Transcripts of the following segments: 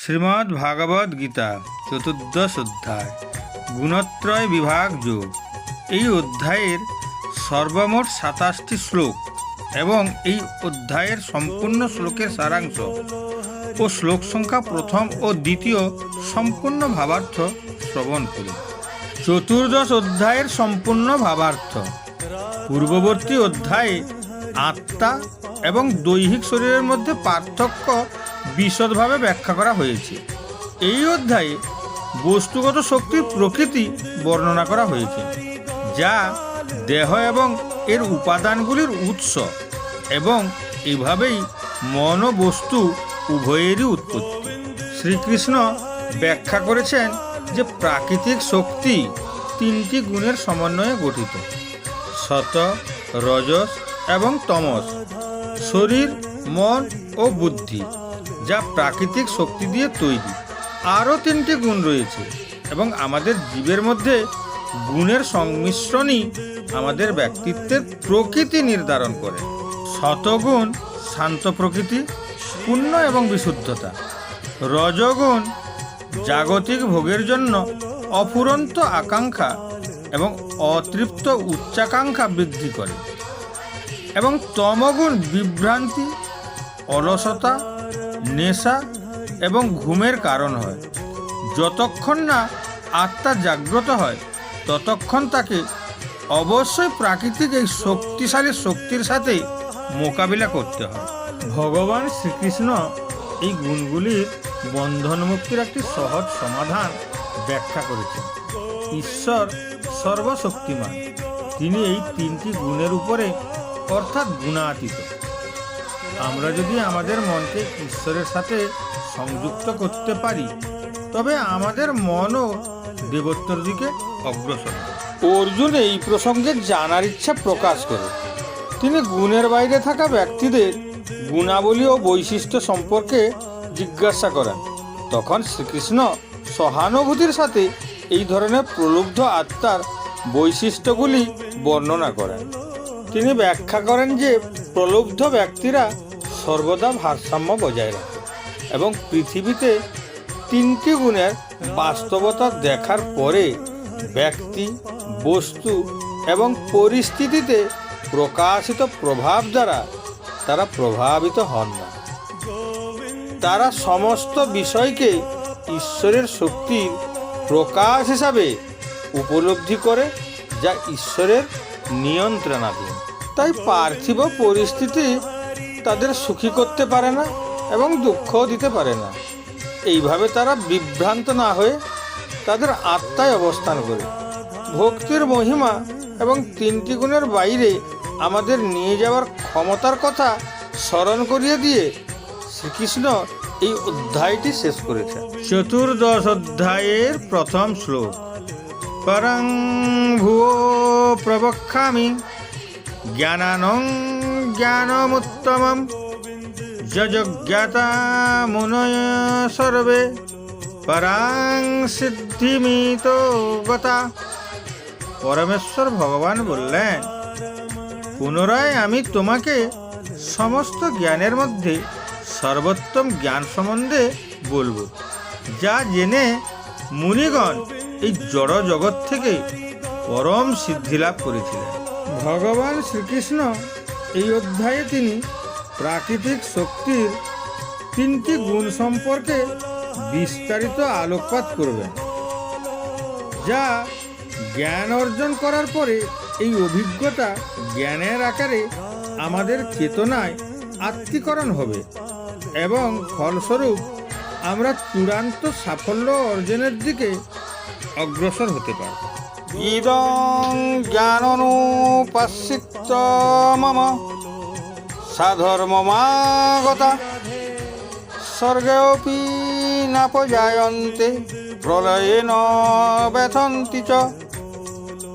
শ্রীমদ্ ভাগবত গীতা চতুর্দশ অধ্যায়, গুণত্রয় বিভাগ যোগ। এই অধ্যায়ের সর্বমোট সাতাশটি শ্লোক এবং এই অধ্যায়ের সম্পূর্ণ শ্লোকের সারাংশ ও শ্লোক সংখ্যা প্রথম ও দ্বিতীয় সম্পূর্ণ ভাবার্থ শ্রবণ করুন চতুর্দশ অধ্যায়ের সম্পূর্ণ ভাবার্থ। পূর্ববর্তী অধ্যায়ে আত্মা এবং দৈহিক শরীরের মধ্যে পার্থক্য বিশদভাবে ব্যাখ্যা করা হয়েছে। এই অধ্যায়ে বস্তুগত শক্তির প্রকৃতি বর্ণনা করা হয়েছে, যা দেহ এবং এর উপাদানগুলির উৎস এবং এভাবেই মন বস্তু উভয়েরই উৎপত্তি। শ্রীকৃষ্ণ ব্যাখ্যা করেছেন যে প্রাকৃতিক শক্তি তিনটি গুণের সমন্বয়ে গঠিত, সত, রজস এবং তমস, শরীর, মন ও বুদ্ধি। যা প্রাকৃতিক শক্তি দিয়ে তৈরি। আরও তিনটি গুণ রয়েছে এবং আমাদের জীবের মধ্যে গুণের সংমিশ্রণই আমাদের ব্যক্তিত্বের প্রকৃতি নির্ধারণ করে। শতগুণ শান্ত প্রকৃতি পুণ্য এবং বিশুদ্ধতা। রজগুণ জাগতিক ভোগের জন্য অফুরন্ত আকাঙ্ক্ষা এবং অতৃপ্ত উচ্চাকাঙ্ক্ষা বৃদ্ধি করে। এবং তমগুণ বিভ্রান্তি, অলসতা নেশা এবং ঘুমের কারণ হয়। যতক্ষণ না আত্মা জাগ্রত হয়, ততক্ষণ তাকে অবশ্যই প্রাকৃতিক এই শক্তিশালী শক্তির সাথে মোকাবিলা করতে হয়। ভগবান শ্রীকৃষ্ণ এই গুণগুলির বন্ধন মুক্তির একটি সহজ সমাধান ব্যাখ্যা করেছেন। ঈশ্বর সর্বশক্তিমান। তিনি এই তিনটি গুণের উপরে অর্থাৎ গুণাতীত। আমরা যদি আমাদের মনকে ঈশ্বরের সাথে সংযুক্ত করতে পারি, তবে আমাদের মনও দেবত্বর দিকে অগ্রসর অর্জুন এই প্রসঙ্গে জানার ইচ্ছা প্রকাশ করে। তিনি গুণের বাইরে থাকা ব্যক্তিদের গুণাবলী ও বৈশিষ্ট্য সম্পর্কে জিজ্ঞাসা করেন। তখন শ্রীকৃষ্ণ সহানুভূতির সাথে এই ধরনের প্রলুব্ধ আত্মার বৈশিষ্ট্যগুলি বর্ণনা করেন। তিনি ব্যাখ্যা করেন যে প্রলুব্ধ ব্যক্তিরা সর্বদা ভারসাম্য বজায় রাখে এবং পৃথিবীতে তিনটি গুণের বাস্তবতা দেখার পরে ব্যক্তি, বস্তু এবং পরিস্থিতিতে প্রকাশিত প্রভাব দ্বারা তারা প্রভাবিত হন না। তারা সমস্ত বিষয়কে ঈশ্বরের শক্তির প্রকাশ হিসাবে উপলব্ধি করে, যা ঈশ্বরের নিয়ন্ত্রণাধীন। তাই পার্থিব পরিস্থিতি তাদের সুখী করতে পারে না এবং দুঃখও দিতে পারে না। এইভাবে তারা বিভ্রান্ত না হয়ে তাদের আত্মায় অবস্থান করে। ভক্তির মহিমা এবং তিনটি গুণের বাইরে আমাদের নিয়ে যাওয়ার ক্ষমতার কথা স্মরণ করিয়ে দিয়ে শ্রীকৃষ্ণ এই অধ্যায়টি শেষ করেছেন। চতুর্দশ অধ্যায়ের প্রথম শ্লোক। পরং ভুয়ো প্রবক্ষামি জ্ঞানানং জ্ঞানমুত্তমম যজ্ঞাতা মুনয় সর্বে পরাং সিদ্ধিমিত গতা পরমেশ্বর ভগবান বললেন, পুনরায় আমি তোমাকে সমস্ত জ্ঞানের মধ্যে সর্বোত্তম জ্ঞান সম্বন্ধে বলব, যা জেনে মুনিগণ এই জড় জগৎ থেকে পরম সিদ্ধি লাভ করেছিলেন। ভগবান শ্রীকৃষ্ণ এই অধ্যায়ে তিনি প্রাকৃতিক শক্তির তিনটি গুণ সম্পর্কে বিস্তারিত আলোকপাত করবেন, যা জ্ঞান অর্জন করার পরে এই অভিজ্ঞতা জ্ঞানের আকারে আমাদের চেতনায় আত্মীকরণ হবে এবং ফলস্বরূপ আমরা চূড়ান্ত সাফল্য অর্জনের দিকে অগ্রসর হতে পারব। ইদং জ্ঞাননুপস্থিত মম। সাধর্মমাগতা স্বর্গেপি নাপজায়ন্তে প্রলয়ে ন ব্যথন্তি চ।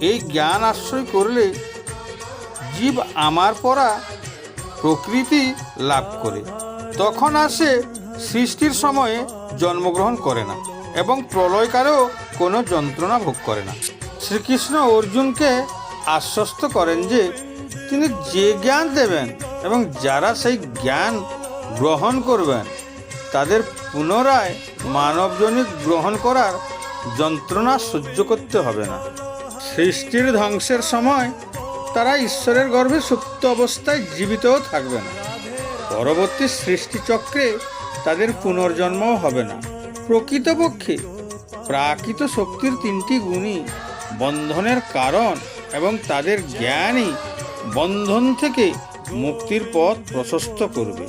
এই জ্ঞান আশ্রয় করলে জীব আমার পরা প্রকৃতি লাভ করে। তখন আসে সৃষ্টির সময়ে জন্মগ্রহণ করে না এবং প্রলয়কালেও কোনো যন্ত্রণা ভোগ করে না। শ্রীকৃষ্ণ অর্জুনকে আশ্বস্ত করেন যে তিনি যে জ্ঞান দেবেন এবং যারা সেই জ্ঞান গ্রহণ করবেন, তাদের পুনরায় মানবজনিক গ্রহণ করার যন্ত্রণা সহ্য করতে হবে না। সৃষ্টির ধ্বংসের সময় তারা ঈশ্বরের গর্ভে সুপ্ত অবস্থায় জীবিতও থাকবে না। পরবর্তী সৃষ্টিচক্রে তাদের পুনর্জন্মও হবে না। প্রকৃতপক্ষে প্রাকৃত শক্তির তিনটি গুণই বন্ধনের কারণ এবং তাদের জ্ঞানই বন্ধন থেকে মুক্তির পথ প্রশস্ত করবে।